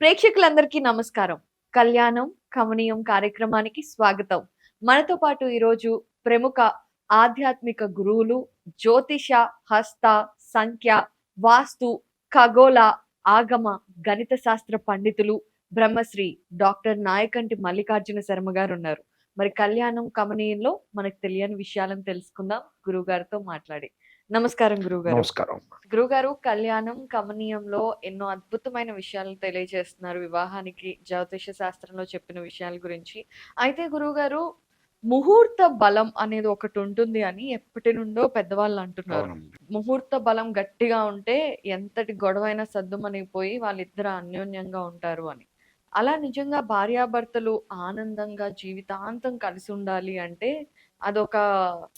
ప్రేక్షకులందరికీ నమస్కారం. కళ్యాణం కమనీయం కార్యక్రమానికి స్వాగతం. మనతో పాటు ఈరోజు ప్రముఖ ఆధ్యాత్మిక గురువులు జ్యోతిష హస్త సంఖ్య వాస్తు ఖగోళ ఆగమ గణిత శాస్త్ర పండితులు బ్రహ్మశ్రీ డాక్టర్ నాయకంటి మల్లికార్జున శర్మ గారు ఉన్నారు మరి కళ్యాణం కమనీయంలో మనకు తెలియని విషయాలను తెలుసుకుందాం. గురువు గారితో మాట్లాడి నమస్కారం గురువు గారు నమస్కారం. గురుగారు కళ్యాణం కమనీయంలో ఎన్నో అద్భుతమైన విషయాలను తెలియజేస్తున్నారు. వివాహానికి జ్యోతిష శాస్త్రంలో చెప్పిన విషయాల గురించి. అయితే గురువుగారు ముహూర్త బలం అనేది ఒకటి ఉంటుంది అని ఎప్పటి నుండో పెద్దవాళ్ళు అంటున్నారు. ముహూర్త బలం గట్టిగా ఉంటే ఎంతటి గొడవైనా సద్దుమనిగిపోయి వాళ్ళిద్దరు అన్యోన్యంగా ఉంటారు అని. అలా నిజంగా భార్యాభర్తలు ఆనందంగా జీవితాంతం కలిసి ఉండాలి అంటే అదొక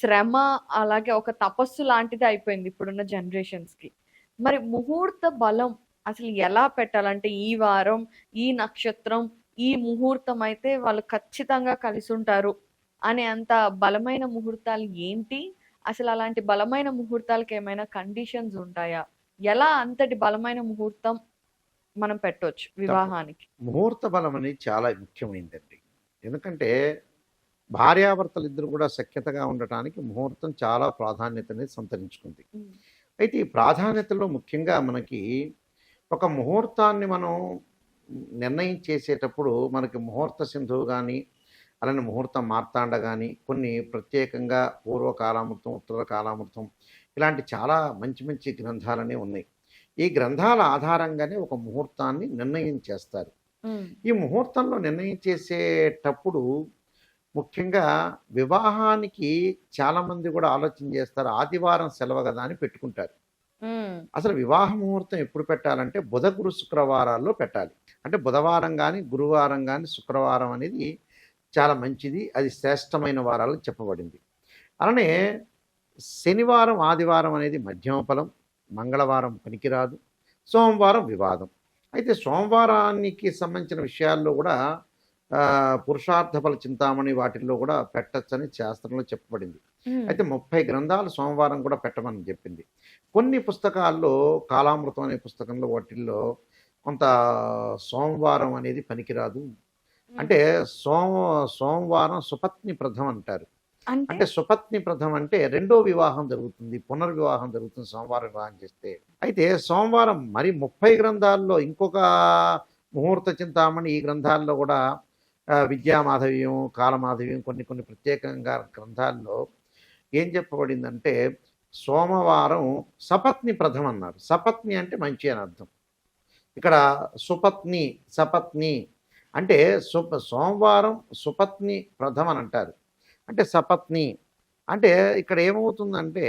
శ్రమ అలాగే ఒక తపస్సు లాంటిది అయిపోయింది ఇప్పుడున్న జనరేషన్స్కి మరి ముహూర్త బలం అసలు ఎలా పెట్టాలంటే ఈ వారం ఈ నక్షత్రం ఈ ముహూర్తం అయితే వాళ్ళు ఖచ్చితంగా కలిసి ఉంటారు అనే అంత బలమైన ముహూర్తాలు ఏంటి? అసలు అలాంటి బలమైన ముహూర్తాలకు ఏమైనా కండిషన్స్ ఉంటాయా? ఎలా అంతటి బలమైన ముహూర్తం మనం పెట్టొచ్చు వివాహానికి? ముహూర్త బలం అనేది చాలా ముఖ్యమైనదండి ఎందుకంటే భార్యాభర్తలు ఇద్దరు కూడా సఖ్యతగా ఉండటానికి ముహూర్తం చాలా ప్రాధాన్యతని సంతరించుకుంది. అయితే ఈ ప్రాధాన్యతలో ముఖ్యంగా మనకి ఒక ముహూర్తాన్ని మనం నిర్ణయం చేసేటప్పుడు మనకి ముహూర్త సింధువు కానీ అలానే ముహూర్తం మార్తాండ కానీ కొన్ని ప్రత్యేకంగా పూర్వ కాలామృతం ఉత్తర కాలామృతం ఇలాంటి చాలా మంచి మంచి గ్రంథాలనే ఉన్నాయి. ఈ గ్రంథాల ఆధారంగానే ఒక ముహూర్తాన్ని నిర్ణయం చేస్తారు. ఈ ముహూర్తంలో నిర్ణయం చేసేటప్పుడు ముఖ్యంగా వివాహానికి చాలామంది కూడా ఆలోచన చేస్తారు ఆదివారం సెలవు కదా అని పెట్టుకుంటారు. అసలు వివాహ ముహూర్తం ఎప్పుడు పెట్టాలంటే బుధ గురు శుక్రవారాల్లో పెట్టాలి. అంటే బుధవారం కానీ గురువారం కానీ శుక్రవారం అనేది చాలా మంచిది అది శ్రేష్టమైన వారాలు చెప్పబడింది. అలానే శనివారం ఆదివారం అనేది మధ్యమ ఫలం మంగళవారం పనికిరాదు సోమవారం వివాదం. అయితే సోమవారానికి సంబంధించిన విషయాల్లో కూడా పురుషార్థ ఫల చింతామణి వాటిల్లో కూడా పెట్టచ్చని శాస్త్రంలో చెప్పబడింది. అయితే ముప్పై గ్రంథాలు సోమవారం కూడా పెట్టమని చెప్పింది. కొన్ని పుస్తకాల్లో కాలామృతం అనే పుస్తకంలో వాటిల్లో కొంత సోమవారం అనేది పనికిరాదు. అంటే సోమ సోమవారం సుపత్ని ప్రథం అంటారు. అంటే సుపత్ని ప్రథం అంటే రెండో వివాహం జరుగుతుంది పునర్వివాహం జరుగుతుంది సోమవారం వివాహం చేస్తే. అయితే సోమవారం మరి ముప్పై గ్రంథాల్లో ఇంకొక ముహూర్త చింతామణి ఈ గ్రంథాల్లో కూడా విద్యామాధవ్యం కాలమాధవ్యం కొన్ని కొన్ని ప్రత్యేకంగా గ్రంథాల్లో ఏం చెప్పబడిందంటే సోమవారం సపత్ని ప్రథం అన్నారు సపత్ని అంటే మంచి అని అర్థం. ఇక్కడ సుపత్ని సపత్ని అంటే సుప సోమవారం సుపత్ని ప్రథమని అంటారు అంటే సపత్ని అంటే ఇక్కడ ఏమవుతుందంటే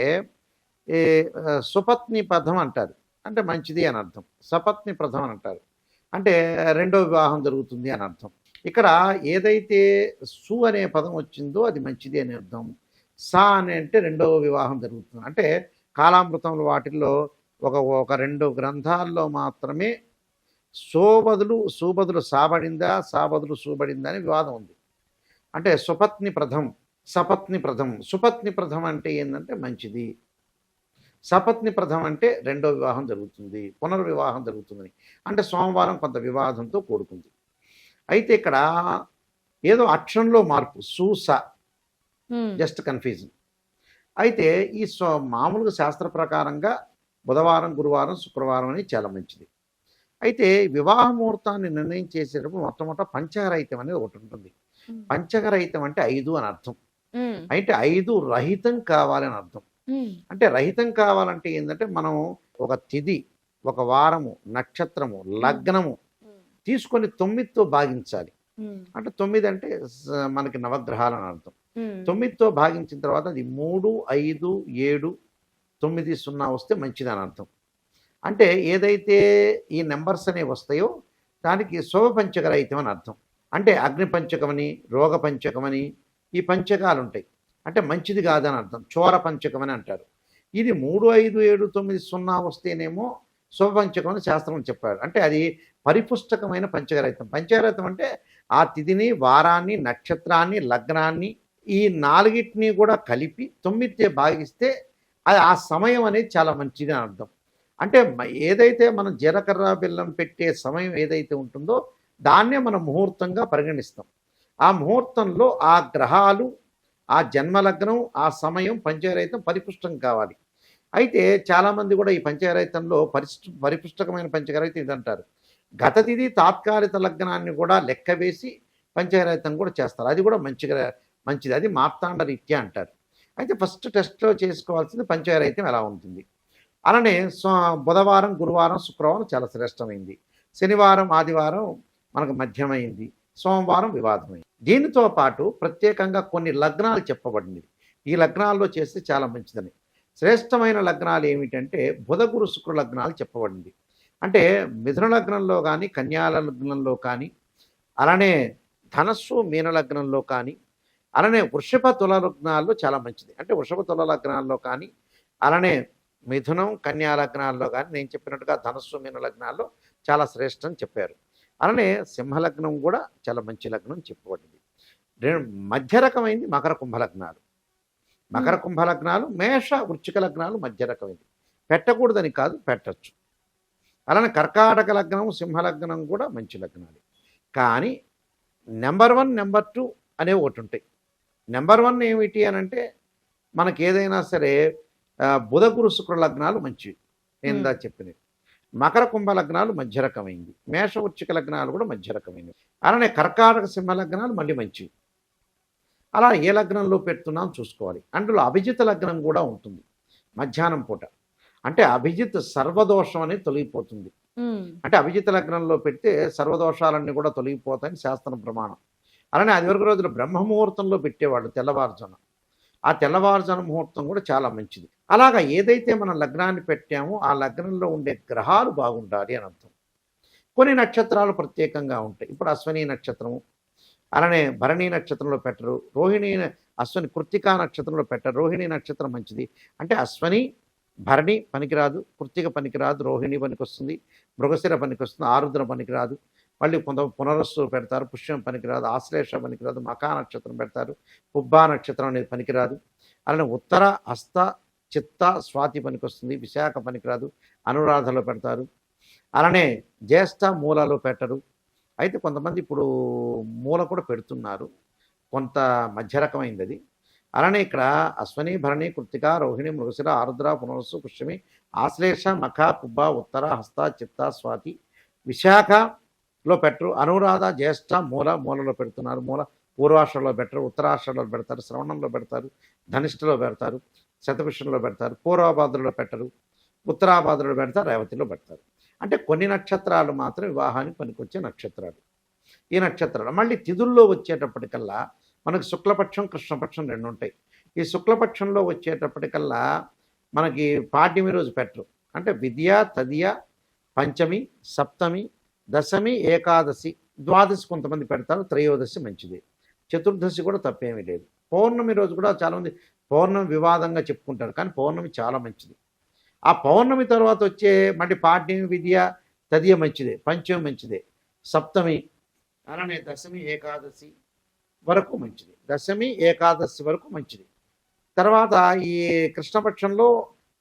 సుపత్ని పథం అంటారు అంటే మంచిది అని అర్థం. సపత్ని ప్రథమ అని అంటారు అంటే రెండో వివాహం జరుగుతుంది అని అర్థం. ఇక్కడ ఏదైతే సు అనే పదం వచ్చిందో అది మంచిది అని అర్థం. సా అని అంటే రెండవ వివాహం జరుగుతుంది. అంటే కాలామృతంలో వాటిల్లో ఒక ఒక రెండు గ్రంథాల్లో మాత్రమే సోబదులు సుబదులు సాబడిందా సాబదులు సూబడిందా అని వివాదం ఉంది. అంటే సుపత్ని ప్రథం సపత్ని ప్రథం. సుపత్ని ప్రథం అంటే ఏంటంటే మంచిది. సపత్ని ప్రథం అంటే రెండో వివాహం జరుగుతుంది పునర్వివాహం జరుగుతుందని. అంటే సోమవారం కొంత వివాదంతో కూడుకుంది. అయితే ఇక్కడ ఏదో అక్షరంలో మార్పు సూస. Just confusion. అయితే ఈ మామూలుగా శాస్త్ర ప్రకారంగా బుధవారం గురువారం శుక్రవారం అనేది చాలా మంచిది. అయితే వివాహ ముహూర్తాన్ని నిర్ణయం చేసేటప్పుడు మొట్టమొదట పంచగరహితం అనేది ఒకటి ఉంటుంది. ఉమ్, పంచగరహితం అంటే ఐదు అని అర్థం. అయితే ఐదు రహితం కావాలని అర్థం. అంటే రహితం కావాలంటే ఏంటంటే మనం ఒక తిథి ఒక వారము నక్షత్రము లగ్నము తీసుకొని తొమ్మిదితో భాగించాలి. అంటే తొమ్మిది అంటే మనకి నవగ్రహాలు అని అర్థం. తొమ్మిదితో భాగించిన తర్వాత అది మూడు ఐదు ఏడు తొమ్మిది సున్నా వస్తే మంచిది అని అర్థం. అంటే ఏదైతే ఈ నెంబర్స్ అనేవి వస్తాయో దానికి శోభ పంచకరహితం అని అర్థం. అంటే అగ్ని పంచకమని రోగ పంచకమని ఈ పంచకాలు ఉంటాయి అంటే మంచిది కాదని అర్థం. చోర పంచకం అని అంటారు. ఇది మూడు ఐదు ఏడు తొమ్మిది సున్నా వస్తేనేమో శుభపంచకం అని శాస్త్రం చెప్పాడు. అంటే అది పరిపుష్టకమైన పంచగరహితం. పంచగరహితం అంటే ఆ తిథిని వారాన్ని నక్షత్రాన్ని లగ్నాన్ని ఈ నాలుగిటిని కూడా కలిపి తొమ్మిదితే భాగిస్తే అది ఆ సమయం అనేది చాలా మంచిది అని అర్థం. అంటే ఏదైతే మనం జీలకర్ర బెల్లం పెట్టే సమయం ఏదైతే ఉంటుందో దాన్నే మనం ముహూర్తంగా పరిగణిస్తాం. ఆ ముహూర్తంలో ఆ గ్రహాలు ఆ జన్మలగ్నం ఆ సమయం పంచరహితం పరిపుష్టం కావాలి. అయితే చాలామంది కూడా ఈ పంచరహితంలో పరిష్ పరిపుష్టకమైన పంచరహితం ఇదంటారు. గత తిది తాత్కాలిక లగ్నాన్ని కూడా లెక్క వేసి పంచరహితం కూడా చేస్తారు. అది కూడా మంచిగా మంచిది. అది మార్తాండ రీత్యా అంటారు. అయితే ఫస్ట్ టెస్ట్లో చేసుకోవాల్సింది పంచరహితం ఎలా ఉంటుంది? అలానే బుధవారం గురువారం శుక్రవారం చాలా శ్రేష్టమైంది. శనివారం ఆదివారం మనకు మధ్యమైంది. సోమవారం వివాదమైంది. దీనితో పాటు ప్రత్యేకంగా కొన్ని లగ్నాలు చెప్పబడింది. ఈ లగ్నాల్లో చేస్తే చాలా మంచిదని. శ్రేష్టమైన లగ్నాలు ఏమిటంటే బుధగురు శుక్ర లగ్నాలు చెప్పబడింది. అంటే మిథున లగ్నంలో కానీ కన్యాల లగ్నంలో కానీ అలానే ధనస్సు మీన లగ్నంలో కానీ అలానే వృషభ తుల లగ్నాల్లో చాలా మంచిది. అంటే వృషభ తుల లగ్నాల్లో కానీ అలానే మిథునం కన్యా లగ్నాల్లో కానీ నేను చెప్పినట్టుగా ధనస్సు మీన లగ్నాల్లో చాలా శ్రేష్టం చెప్పారు. అలానే సింహలగ్నం కూడా చాలా మంచి లగ్నం చెప్పబడింది. మధ్య రకమైంది మకర కుంభ లగ్నాలు. మకర కుంభ లగ్నాలు మేష వృచ్చిక లగ్నాలు మధ్య రకమైంది పెట్టకూడదని కాదు పెట్టచ్చు. అలానే కర్కాటక లగ్నం సింహ లగ్నం కూడా మంచి లగ్నాలు. కానీ నెంబర్ వన్ నెంబర్ టూ అనేవి ఒకటి ఉంటాయి. నెంబర్ వన్ ఏమిటి అని అంటే మనకి ఏదైనా సరే బుధ గురు శుక్ర లగ్నాలు మంచివి. నేను దా చెప్పినవి. మకర కుంభ లగ్నాలు మధ్య రకమైంది మేష వృచ్చిక లగ్నాలు కూడా మధ్య రకమైనవి. అలానే కర్కాటక సింహ లగ్నాలు మళ్ళీ మంచివి. అలా ఏ లగ్నంలో పెడుతున్నాం చూసుకోవాలి. అందులో అభిజిత్ లగ్నం కూడా ఉంటుంది. మధ్యాహ్నం పూట. అంటే అభిజిత్ సర్వదోషం అనేది తొలగిపోతుంది. అంటే అభిజిత్ లగ్నంలో పెడితే సర్వదోషాలన్నీ కూడా తొలగిపోతాయని శాస్త్రం ప్రమాణం. అలానే అది వరకు రోజున బ్రహ్మ ముహూర్తంలో పెట్టేవాళ్ళు తెల్లవారుజాన ఆ తెల్లవారుజాన ముహూర్తం కూడా చాలా మంచిది. అలాగా ఏదైతే మనం లగ్నాన్ని పెట్టామో ఆ లగ్నంలో ఉండే గ్రహాలు బాగుండాలి అని అర్థం. కొన్ని నక్షత్రాలు ప్రత్యేకంగా ఉంటాయి. ఇప్పుడు అశ్వని నక్షత్రము అలానే భరణి నక్షత్రంలో పెట్టరు రోహిణి అశ్వని కృత్తికా నక్షత్రంలో పెట్టరు రోహిణి నక్షత్రం మంచిది. అంటే అశ్వని భరణి పనికిరాదు కృత్తిక పనికిరాదు రోహిణి పనికొస్తుంది మృగశిర పనికొస్తుంది ఆరుద్ర పనికిరాదు. మళ్ళీ కొంత పునరస్సు పెడతారు పుష్యం పనికిరాదు ఆశ్లేష పనికిరాదు మకా నక్షత్రం పెడతారు పుబ్బా నక్షత్రం అనేది పనికిరాదు. అలానే ఉత్తర హస్త చిత్త స్వాతి పనికొస్తుంది విశాఖ పనికిరాదు అనురాధలో పెడతారు. అలానే జ్యేష్ఠ మూలలో పెట్టరు అయితే కొంతమంది ఇప్పుడు మూల కూడా పెడుతున్నారు. కొంత మధ్య రకమైంది అది. అలానే ఇక్కడ అశ్వని భరణి కృతిక రోహిణి మృగశిర ఆరుద్ర పునరుసు పుష్యమి ఆశ్లేష మఖ కుబ్బ ఉత్తర హస్త చిత్త స్వాతి విశాఖలో పెట్టరు. అనురాధ జ్యేష్ఠ మూల మూలలో పెడుతున్నారు. మూల పూర్వాశ్రలో పెట్టరు. ఉత్తరాశ్రలో పెడతారు. శ్రవణంలో పెడతారు. ధనిష్టలో పెడతారు. శతపుష్యంలో పెడతారు. పూర్వభాద్రలో పెట్టరు. ఉత్తరాభాద్రలో పెడతారు. రేవతిలో పెడతారు. అంటే కొన్ని నక్షత్రాలు మాత్రం వివాహానికి పనికొచ్చే నక్షత్రాలు. ఈ నక్షత్రాలు మళ్ళీ తిథుల్లో వచ్చేటప్పటికల్లా మనకు శుక్లపక్షం కృష్ణపక్షం రెండు ఉంటాయి. ఈ శుక్లపక్షంలో వచ్చేటప్పటికల్లా మనకి పాడ్యమి రోజు పెట్టరు. అంటే విద్య తదియ పంచమి సప్తమి దశమి ఏకాదశి ద్వాదశి కొంతమంది పెడతారు త్రయోదశి మంచిది. చతుర్దశి కూడా తప్పేమీ లేదు. పౌర్ణమి రోజు కూడా చాలామంది పౌర్ణమి వివాదంగా చెప్పుకుంటారు కానీ పౌర్ణమి చాలా మంచిది. ఆ పౌర్ణమి తర్వాత వచ్చే మళ్ళీ పాడ్యమి విద్య తదియ మంచిదే పంచమి మంచిదే సప్తమి అలానే దశమి ఏకాదశి వరకు మంచిది దశమి ఏకాదశి వరకు మంచిది. తర్వాత ఈ కృష్ణపక్షంలో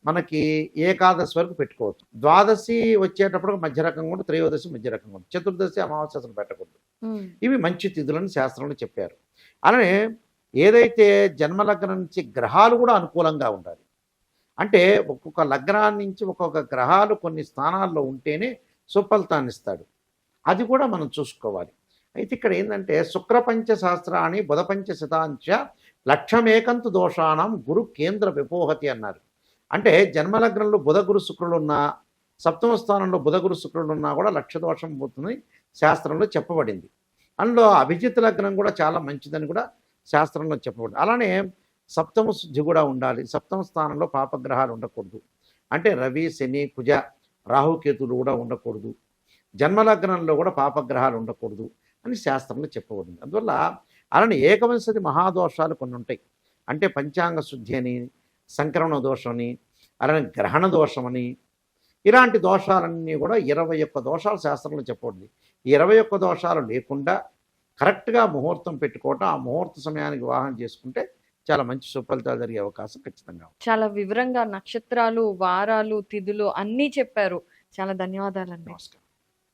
మనకి ఏకాదశి వరకు పెట్టుకోవచ్చు. ద్వాదశి వచ్చేటప్పుడు మధ్య రకంగా ఉంటుంది త్రయోదశి మధ్య రకంగా ఉంటుంది చతుర్దశి అమావాస్య అసలు పెట్టకూడదు. ఇవి మంచి తిథులని శాస్త్రంలో చెప్పారు. అలానే ఏదైతే జన్మలగ్నం నుంచి గ్రహాలు కూడా అనుకూలంగా ఉండాలి. అంటే ఒక్కొక్క లగ్నాన్ని నుంచి ఒక్కొక్క గ్రహాలు కొన్ని స్థానాల్లో ఉంటేనే సుఫలితాన్ని ఇస్తాడు అది కూడా మనం చూసుకోవాలి. అయితే ఇక్కడ ఏంటంటే శుక్రపంచ శాస్త్రాన్ని బుధపంచ శతాంచ లక్షమేకంతు దోషానం గురు కేంద్ర విపోహతి అన్నారు. అంటే జన్మలగ్నంలో బుధ గురు శుక్రులు ఉన్నా సప్తమ స్థానంలో బుధ గురు శుక్రులు ఉన్నా కూడా లక్ష దోషం పోతుందని శాస్త్రంలో చెప్పబడింది. అందులో అభిజిత్ లగ్నం కూడా చాలా మంచిదని కూడా శాస్త్రంలో చెప్పబడింది. అలానే సప్తమ శుద్ధి కూడా ఉండాలి. సప్తమ స్థానంలో పాపగ్రహాలు ఉండకూడదు. అంటే రవి శని కుజ రాహుకేతులు కూడా ఉండకూడదు. జన్మలగ్నంలో కూడా పాపగ్రహాలు ఉండకూడదు అని శాస్త్రంలో చెప్పబడింది. అందువల్ల అలానే ఏకవంశతి మహాదోషాలు కొన్ని ఉంటాయి. అంటే పంచాంగ శుద్ధి అని సంక్రమణ దోషం అని అలానే గ్రహణ దోషమని ఇలాంటి దోషాలన్నీ కూడా ఇరవై ఒక్క దోషాలు శాస్త్రంలో చెప్పబడింది. ఈ ఇరవై ఒక్క దోషాలు లేకుండా కరెక్ట్గా ముహూర్తం పెట్టుకోవటం ఆ ముహూర్త సమయానికి వివాహం చేసుకుంటే చాలా మంచి సుఫలితాలు జరిగే అవకాశం ఖచ్చితంగా. చాలా వివరంగా నక్షత్రాలు, వారాలు, తిథులు అన్నీ చెప్పారు. చాలా ధన్యవాదాలండి. నమస్కారం